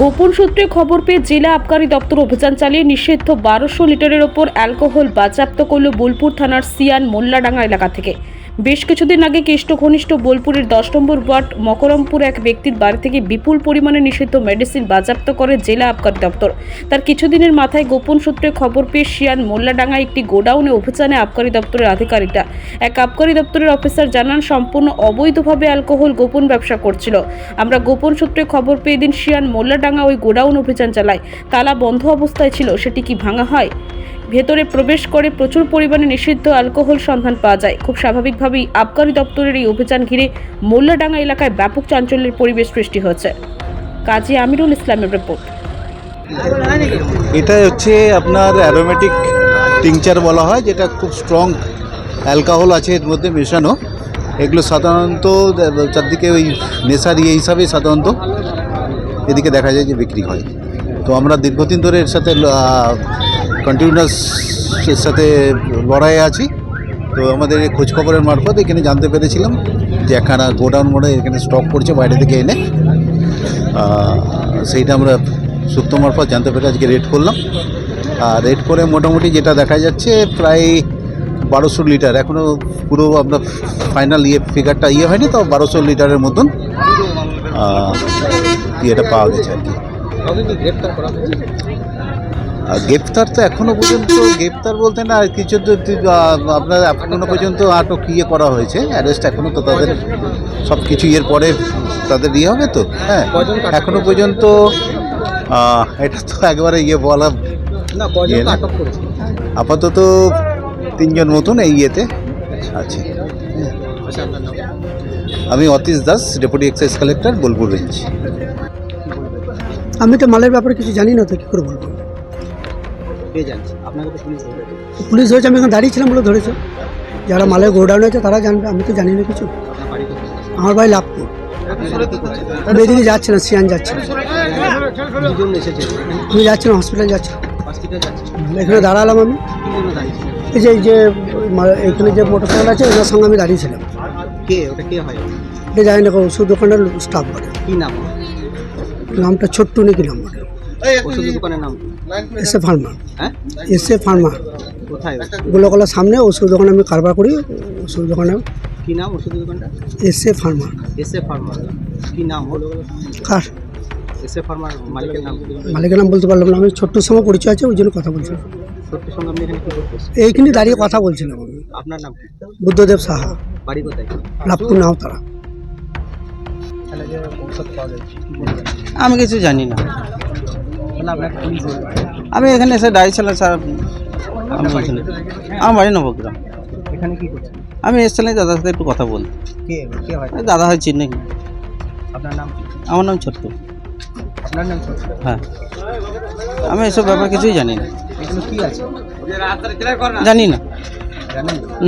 গোপন সূত্রে খবর পেয়ে জেলা আবকারী দপ্তর অভিযান চালিয়ে নিষিদ্ধ বারোশো লিটারের ওপর অ্যালকোহল বাজেয়াপ্ত করল বোলপুর থানার সিয়ান মোল্লাডাঙ্গা এলাকা থেকে। বেশ কিছুদিন আগে কেষ্ট ঘনিষ্ঠ বোলপুরের দশ নম্বর ওয়ার্ড মকরমপুর এক ব্যক্তির বাড়ি থেকে বিপুল পরিমাণে নিষিদ্ধ মেডিসিন বাজেয়াপ্ত করে জেলা আবকারী দপ্তর। তার কিছুদিনের মাথায় গোপন সূত্রে খবর পেয়ে শিয়ান মোল্লাডাঙ্গা একটি গোডাউনে অভিযানে আবকারি দপ্তরের আধিকারিকরা। এক আবকারি দপ্তরের অফিসার জানান, সম্পূর্ণ অবৈধভাবে অ্যালকোহল গোপন ব্যবসা করছিল। আমরা গোপন সূত্রে খবর পেয়ে দিন শিয়ান মোল্লাডাঙ্গা ওই গোডাউন অভিযান চালায় তালা বন্ধ অবস্থায় ছিল, সেটি কি ভাঙা হয়? ভেতরে প্রবেশ করে প্রচুর পরিমাণে নিষিদ্ধ অ্যালকোহল সন্ধান পাওয়া যায়। খুব স্বাভাবিকভাবেই আবকারী দপ্তরের এই অভিযান ঘিরে মোল্লাডাঙ্গা এলাকায় ব্যাপক চাঞ্চল্যের পরিবেশ সৃষ্টি হয়েছে। কাজী আমিরুল ইসলামের রিপোর্ট। এটা হচ্ছে আপনার অ্যারোমেটিক টিংচার বলা হয়, যেটা খুব স্ট্রং অ্যালকোহল আছে, এর মধ্যে মেশানো। এগুলো সাধারণত, চারদিকে ওই নেশার ইয়ে হিসাবে সাধারণত এদিকে দেখা যায় যে বিক্রি হয়। তো আমরা দীর্ঘদিন ধরে এর সাথে কন্টিনিউয়াস এর সাথে লড়াইয়ে আছি। তো আমাদের খোঁজখবরের মারফত এখানে জানতে পেরেছিলাম যে একখানা গোডাউন মোড়ে এখানে স্টক করছে বাইরে থেকে এনে। সেইটা আমরা সূত্র মারফত জানতে পেরে আজকে রেড করলাম। আর রেড করে মোটামুটি যেটা দেখা যাচ্ছে প্রায় বারোশো লিটার। এখনও পুরো আপনার ফাইনাল ইয়ে ফিগারটা ইয়ে হয়নি, তো বারোশো লিটারের মতন ইয়েটা পাওয়া গেছে আর কি। গ্রেপ্তার তো এখনও পর্যন্ত গ্রেপ্তার বলতে না কিছু তো আপনার এখনও পর্যন্ত আটক ইয়ে করা হয়েছে? অ্যারেস্ট এখনও তো তাদের সব কিছু ইয়ের পরে তাদের ইয়ে হবে তো? হ্যাঁ এখনও পর্যন্ত এটা তো একবারে ইয়ে বলা না ইয়ে আপাতত তিনজন মতন এই ইয়েতে আছে। আচ্ছা আমি Atish Das deputy excise collector Bolpur range. আমি তো মালের ব্যাপারে কিছু জানি না তো কী করে বলব? আপনাকে তো পুলিশ হয়েছে আমি এখানে দাঁড়িয়েছিলাম বলে ধরেছে। যারা মালের গোডাউন আছে তারা জানবে আমি তো জানি না কিছু। আমার বাড়ি লাভপুর। আমি এদিকে যাচ্ছি না সিয়ান যাচ্ছে আমি যাচ্ছি না হসপিটাল যাচ্ছি এখানে দাঁড়ালাম আমি। এই যে এই যে এখানে যে মোটর সাইকেল আছে ওনার সঙ্গে আমি দাঁড়িয়েছিলাম কে? ওটা কে হয়? এটা জানি না ওষুধ দোকানের স্টাফ বলে। কি নাম নামটা ছোট্ট নাকি নাম বলে? ওষুধ দোকানের নাম? এসে ফার্মা। হ্যাঁ? এসে ফার্মা। কোথায়? গোলকলার সামনে ওষুধ দোকানে আমি কারবার করি ওষুধ দোকানে কি নাম ওষুধ দোকানটা? এসে ফার্মা। এস এ ফার্মার কি নাম হলো কার? এস এ ফার্মার মালিকের নাম। মালিকের নাম বলতে পারলাম না আমি ছোট্ট সময় পরিচয় আছে ওই জন্য কথা বলছিলাম করতেছেন? এইখানে দাঁড়িয়ে কথা বলছিলাম আমি। আপনার নাম কি? বুদ্ধদেব সাহা। বাড়ি কোথায়? লাভপুর কি বলবেন? আমি কিছু জানি না তাহলে আপনাকে পুলিশ ধরে আমি এখানে এসে দাঁড়িয়েছিলাম স্যার আমি এখানে আমার বাড়ি নবগ্রাম। এখানে কি করছেন? আমি এসেছিলাম দাদার সাথে একটু কথা বলতে। কে কে হয়? দাদা হয় চিনে? আপনার নাম আমার নাম ছোট্ট। আপনার নাম ছোট হ্যাঁ। আমি এসব ব্যাপার কিছুই জানি না। কি আছে? জানি না।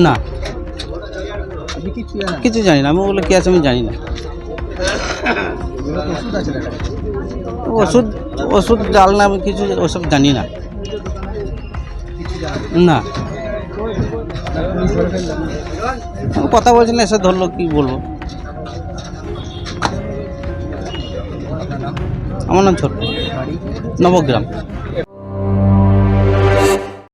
না। কিছু জানি না। আমি ওগুলো কী আছে আমি জানি না। ওষুধ ওষুধ ডাল না কিছু, ওসব জানি না। না। কথা কথা বলছিলাম এসে ধরলো, কি বলব? আমার নাম ছোট। নবগ্রাম।